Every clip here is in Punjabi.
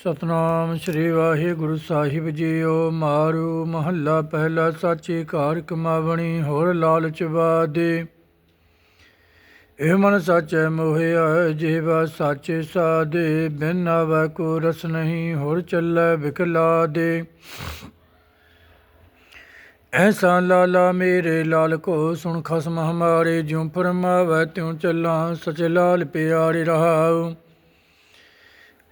ਸਤਨਾਮ ਸ੍ਰੀ ਵਾਹਿਗੁਰੂ ਸਾਹਿਬ ਜੀਓ, ਮਾਰੂ ਮਹੱਲਾ ਪਹਿਲਾ ਸਾਚੇ ਘਰ ਕਮਾਵਣੀ ਹੋਰ ਲਾਲਚ ਬਾਦੇ ਇਹ ਮਨ ਸਾਚੈ ਮੋਹਿਆ ਜੀਵਾ ਸਾਚੇ ਸਾਦੇ। ਬਿਨ ਆਵੈ ਕੋ ਰਸ ਨਹੀਂ, ਹੋਰ ਚੱਲੈ ਵਿਕਲਾ ਦੇ ਐਸਾ ਲਾਲਾ ਮੇਰੇ, ਲਾਲ ਕੋ ਸੁਣ ਖਸਮ ਹਮਾਰੇ। ਜਿਉ ਫਰਮਾਵੈ ਤਿਉ ਚੱਲਾਂ, ਸਚ ਲਾਲ ਪਿਆਰੇ ਰਹਾਉ।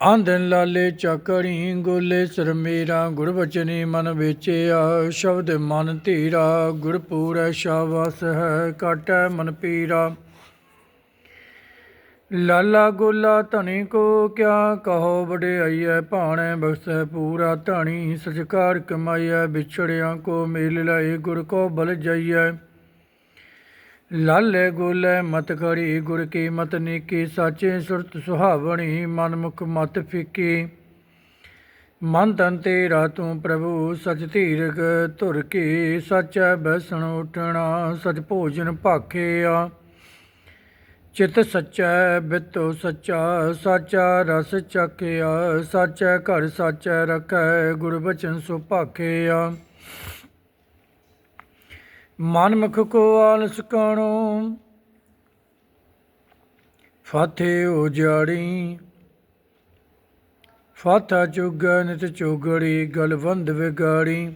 ਆਂਦਨ ਲਾਲੇ ਚੱਕਰੀ ਗੋਲੇ ਸਰ ਮੇਰਾ ਗੁਰ ਬਚਨੀ ਮਨ ਵੇਚਿਆ, ਸ਼ਬਦ ਮਨ ਧੀਰਾ ਗੁਰ ਪੂਰੈ ਸ਼ਾਬਾਸ ਹੈ, ਕਾਟੈ ਮਨ ਪੀਰਾ। ਲਾਲਾ ਗੋਲਾ ਧਣੀ ਕੋ ਕਿਆ ਕਹੋ, ਵਡਿਆਈਐ ਭਾਣੈ ਬਖਸ਼ੈ ਪੂਰਾ ਧਣੀ ਸਚਕਾਰ ਕਮਾਈਐ, ਵਿਛੜਿਆਂ ਕੋ ਮੇਲ ਲਏ, ਗੁਰ ਕੋ ਬਲ ਜਾਈਐ। ਲਾਲੇ ਗੋਲੇ ਮਤ ਖੜੀ ਗੁਰ ਕੀ ਮਤ ਨੀਕੀ, ਸਾਚੇ ਸੁਰਤ ਸੁਹਾਵਣੀ ਮਨ ਮੁਖ ਮਤ ਫਿੱਕੀ। ਮਨ ਤਨ ਤੇਰਾ ਤੂੰ ਪ੍ਰਭੂ, ਸਚ ਧੀਰਕ ਧੁਰ ਕੀ, ਸਚੈ ਬਸਣ ਉਠਣਾ, ਸਚ ਭੋਜਨ ਭਾਖਿਆ। ਚਿਤ ਸਚੈ, ਬਿਤੋ ਸਚਾ, ਸਾਚਾ ਰਸ ਚੱਕਿਆ ਸਾਚੈ ਘਰ ਸਾਚੈ ਰਖੈ, ਗੁਰ ਬਚਨ ਸੁ ਭਾਖਿਆ। ਮਨ ਮੁਖ ਕੋ ਆਲਸ ਕਾਣੋ, ਫਾਥੇ ਉਜਾੜੀ ਫਾਥਾ ਚੁਗ ਨਿਤ ਚੁਗੜੀ ਗਲਵੰਦ ਵਿਗਾੜੀ।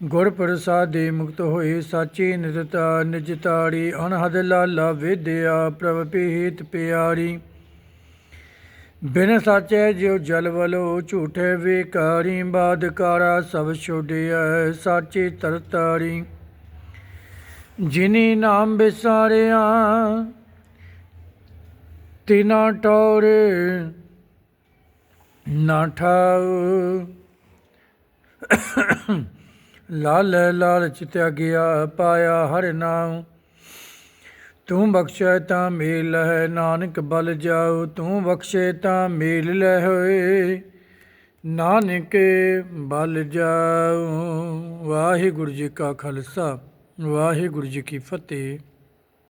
ਗੁਰ ਪ੍ਰਸਾਦੇ ਮੁਕਤ ਹੋਏ ਸਾਚੀ ਨਿਤਤਾ ਨਿਜ ਤਾੜੀ ਅਨਹਦ ਲਾਲਾ ਵਿਦਿਆ ਪ੍ਰਭ ਪੀਤ ਪਿਆਰੀ। ਬਿਨ ਸਾਚੇ ਜਿਉ ਜਲ ਵਲੋ ਝੂਠੇ ਵਿਕਾਰੀ ਬਾਦਕਾਰਾ ਸਭ ਛੋੜਿਆ ਸਾਚੀ ਤਰਤਾਰੀ। ਜਿਨੀ ਨਾਮ ਵਿਸਾਰਿਆ ਤਿਨਾ ਟੋਰੇ ਨਾ ਠਾਉ। ਲਾਲ ਲਾਲ ਚਿਤਿਆ ਗਿਆ ਪਾਇਆ ਹਰ ਨਾਮ ਤੂੰ ਬਖਸ਼ੈ ਤਾਂ ਮੇਲ ਹੈ, ਨਾਨਕ ਬਲ ਜਾਉ ਤੂੰ ਬਖਸ਼ੇ ਤਾਂ ਮੇਲ ਲੈ ਹੋਏ। ਨਾਨਕ ਬਲ ਜਾਉ ਵਾਹਿਗੁਰੂ ਜੀ ਕਾ ਖਾਲਸਾ, ਵਾਹਿਗੁਰੂ ਜੀ ਕੀ ਫਤਿਹ।